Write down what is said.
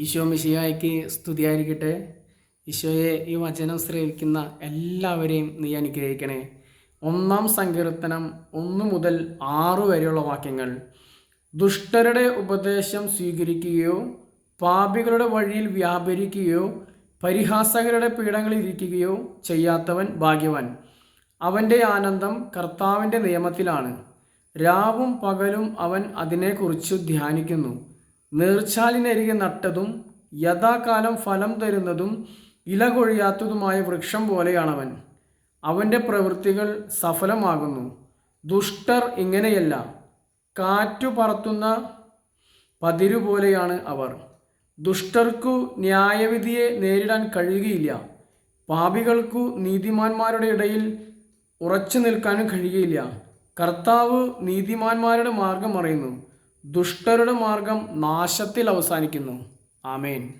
ഈശോ മിശിയായിക്ക് സ്തുതിയായിരിക്കട്ടെ. ഈശോയെ ഈ വചനം ശ്രവിക്കുന്ന എല്ലാവരെയും നീ അനുഗ്രഹിക്കണേ. ഒന്നാം സങ്കീർത്തനം ഒന്ന് മുതൽ ആറ് വരെയുള്ള വാക്യങ്ങൾ. ദുഷ്ടരുടെ ഉപദേശം സ്വീകരിക്കുകയോ പാപികളുടെ വഴിയിൽ വ്യാപരിക്കുകയോ പരിഹാസകരുടെ പീഠങ്ങളിൽ ഇരിക്കുകയോ ചെയ്യാത്തവൻ ഭാഗ്യവാൻ. അവന്റെ ആനന്ദം കർത്താവിന്റെ നിയമത്തിലാണ്. രാവും പകലും അവൻ അതിനെക്കുറിച്ച് ധ്യാനിക്കുന്നു. നീർച്ചാലിനരികെ നട്ടതും യഥാകാലം ഫലം തരുന്നതും ഇല കൊഴിയാത്തതുമായ വൃക്ഷം പോലെയാണവൻ. അവന്റെ പ്രവൃത്തികൾ സഫലമാകുന്നു. ദുഷ്ടർ ഇങ്ങനെയല്ല. കാറ്റു പറത്തുന്ന പതിരു പോലെയാണ് അവർ. ദുഷ്ടർക്കു ന്യായവിധിയെ നേരിടാൻ കഴിയുകയില്ല. പാപികൾക്കു നീതിമാന്മാരുടെ ഇടയിൽ ഉറച്ചു നിൽക്കാനും കഴിയുകയില്ല. കർത്താവ് നീതിമാന്മാരുടെ മാർഗം അറിയുന്നു. ദുഷ്ടരുടെ മാർഗം നാശത്തിൽ അവസാനിക്കുന്നു. ആമേൻ.